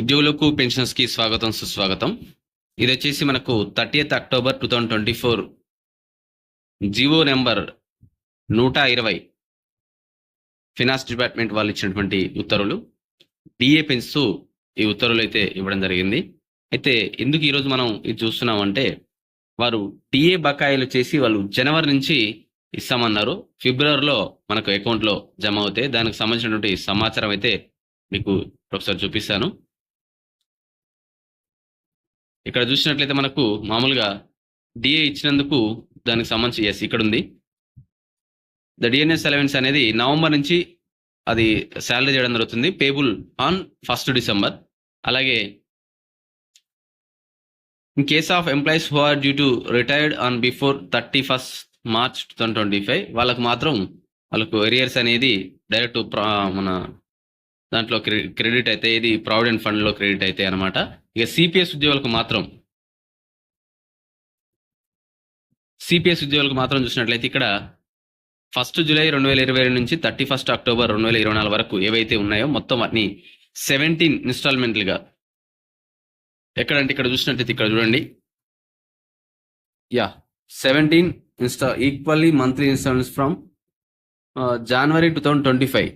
ఉద్యోగులకు పెన్షన్స్కి స్వాగతం సుస్వాగతం. ఇది వచ్చేసి మనకు thirtieth October two thousand twenty four. GO number నూట ఇరవై. ఫినాన్స్ డిపార్ట్మెంట్ వాళ్ళు ఇచ్చినటువంటి ఉత్తర్వులు. డిఏ పెంచుతూ ఈ ఉత్తర్వులు అయితే ఇవ్వడం జరిగింది. అయితే ఎందుకు ఈరోజు మనం ఇది చూస్తున్నామంటే వారు డిఏ బకాయిలు చేసి వాళ్ళు జనవరి నుంచి ఇస్తామన్నారు. ఫిబ్రవరిలో మనకు అకౌంట్లో జమ అవుతాయి దానికి సంబంధించినటువంటి సమాచారం అయితే మీకు ఒకసారి చూపిస్తాను. ఇక్కడ చూసినట్లయితే మనకు మామూలుగా డిఏ ఇచ్చినందుకు దానికి సంబంధించి ఎస్ ఇక్కడ ఉంది. ద డిఎన్ఎస్ అలవెన్స్ అనేది నవంబర్ నుంచి అది శాలరీ చేయడం జరుగుతుంది. పేబుల్ ఆన్ ఫస్ట్ డిసెంబర్ అలాగే in case of employees who are due to retired on before thirty first March two thousand twenty five వాళ్ళకు మాత్రం వాళ్ళకు ఎరియర్స్ అనేది డైరెక్ట్ మన దాంట్లో క్రెడిట్ అయితే ఇది ప్రావిడెంట్ ఫండ్లో క్రెడిట్ అయితే అనమాట ఇక సిపిఎస్ ఉద్యోగులకు మాత్రం సిపిఎస్ ఉద్యోగులకు మాత్రం చూసినట్లయితే ఇక్కడ ఫస్ట్ జూలై రెండు వేల ఇరవై నుంచి థర్టీ ఫస్ట్ అక్టోబర్ రెండు వేల ఇరవై నాలుగు వరకు ఏవైతే ఉన్నాయో మొత్తం అన్ని సెవెంటీన్ ఇన్స్టాల్మెంట్లుగా ఎక్కడంటే ఇక్కడ చూసినట్లయితే ఇక్కడ చూడండి. Yeah seventeen insta equally monthly instalments from January two thousand twenty five.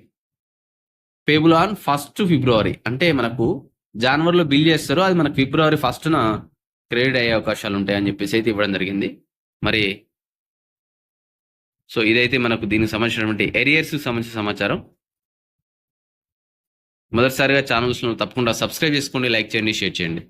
Payable on first February అంటే మనకు జనవరిలో బిల్ చేస్తారు. అది మనకు ఫిబ్రవరి ఫస్ట్న క్రెడిట్ అయ్యే అవకాశాలు ఉంటాయని చెప్పేసి అయితే ఇవ్వడం జరిగింది. మరి సో ఇదైతే మనకు దీనికి సంబంధించినటువంటి ఎరియర్స్ సంబంధించిన సమాచారం. మొదటిసారిగా ఛానల్స్ను తప్పకుండా సబ్స్క్రైబ్ చేసుకోండి లైక్ చేయండి షేర్ చేయండి.